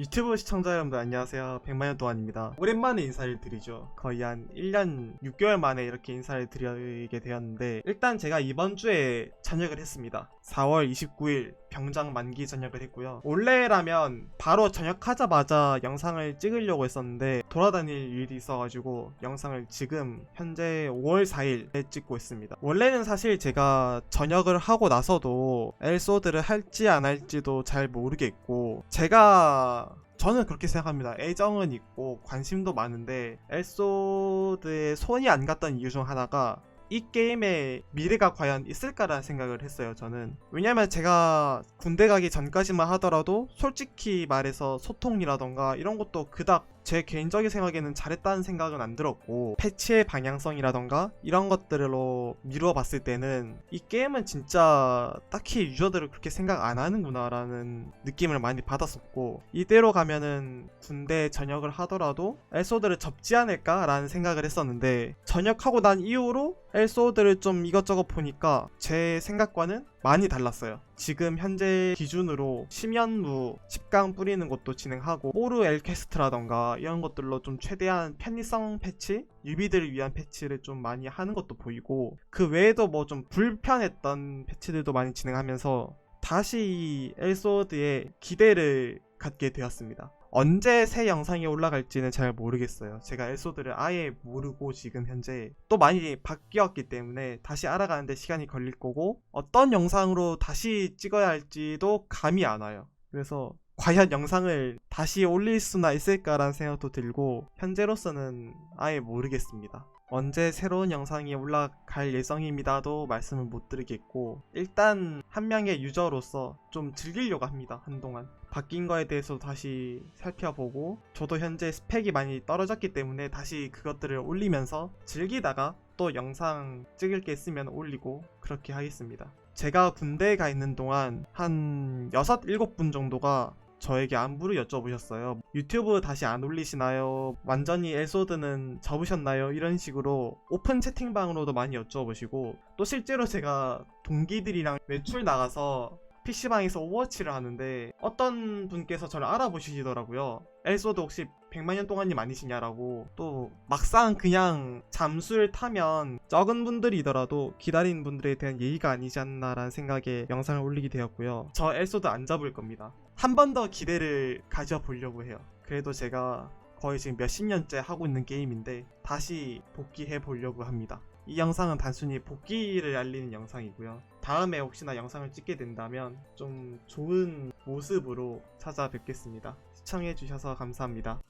유튜브 시청자 여러분들 안녕하세요. 백만년 동안입니다. 오랜만에 인사를 드리죠. 거의 한 1년 6개월 만에 이렇게 인사를 드리게 되었는데 일단 제가 이번 주에 전역을 했습니다. 4월 29일 병장 만기 전역을 했고요. 원래라면 바로 전역하자마자 영상을 찍으려고 했었는데 돌아다닐 일이 있어가지고 영상을 지금 현재 5월 4일에 찍고 있습니다. 원래는 사실 제가 전역을 하고 나서도 엘소드를 할지 안 할지도 잘 모르겠고 제가 저는 그렇게 생각합니다. 애정은 있고 관심도 많은데 엘소드에 손이 안 갔던 이유 중 하나가 이 게임의 미래가 과연 있을까라는 생각을 했어요, 저는. 왜냐면 제가 군대 가기 전까지만 하더라도 솔직히 말해서 소통이라던가 이런 것도 그닥 제 개인적인 생각에는 잘했다는 생각은 안 들었고 패치의 방향성이라던가 이런 것들로 미루어 봤을 때는 이 게임은 진짜 딱히 유저들을 그렇게 생각 안 하는구나 라는 느낌을 많이 받았었고 이대로 가면은 군대 전역을 하더라도 엘소드를 접지 않을까 라는 생각을 했었는데 전역하고 난 이후로 엘소드를 좀 이것저것 보니까 제 생각과는 많이 달랐어요. 지금 현재 기준으로 심연무 10강 뿌리는 것도 진행하고 오르 엘퀘스트라던가 이런 것들로 좀 최대한 편의성 패치 유비들을 위한 패치를 좀 많이 하는 것도 보이고 그 외에도 뭐 좀 불편했던 패치들도 많이 진행하면서 다시 이 엘소드에 기대를 갖게 되었습니다. 언제 새 영상이 올라갈지는 잘 모르겠어요. 제가 엘소드를 아예 모르고 지금 현재 또 많이 바뀌었기 때문에 다시 알아가는데 시간이 걸릴 거고 어떤 영상으로 다시 찍어야 할지도 감이 안 와요. 그래서 과연 영상을 다시 올릴 수나 있을까라는 생각도 들고 현재로서는 아예 모르겠습니다. 언제 새로운 영상이 올라갈 예정입니다도 말씀을 못 드리겠고 일단 한 명의 유저로서 좀 즐기려고 합니다 한동안 바뀐 거에 대해서 다시 살펴보고 저도 현재 스펙이 많이 떨어졌기 때문에 다시 그것들을 올리면서 즐기다가 또 영상 찍을 게 있으면 올리고 그렇게 하겠습니다 제가 군대에 가 있는 동안 한 6, 7분 정도가 저에게 안부를 여쭤보셨어요. 유튜브 다시 안 올리시나요? 완전히 엘소드는 접으셨나요? 이런 식으로 오픈 채팅방으로도 많이 여쭤보시고 또 실제로 제가 동기들이랑 외출 나가서 PC방에서 오버워치를 하는데 어떤 분께서 저를 알아보시더라고요. 엘소드 혹시 100만 년 동안님 아니시냐라고 또 막상 그냥 잠수를 타면 적은 분들이더라도 기다리는 분들에 대한 예의가 아니지 않나라는 생각에 영상을 올리게 되었고요. 저 엘소드 안 잡을 겁니다. 한 번 더 기대를 가져보려고 해요. 그래도 제가 거의 지금 몇십 년째 하고 있는 게임인데 다시 복귀해 보려고 합니다. 이 영상은 단순히 복귀를 알리는 영상이고요. 다음에 혹시나 영상을 찍게 된다면 좀 좋은 모습으로 찾아뵙겠습니다. 시청해주셔서 감사합니다.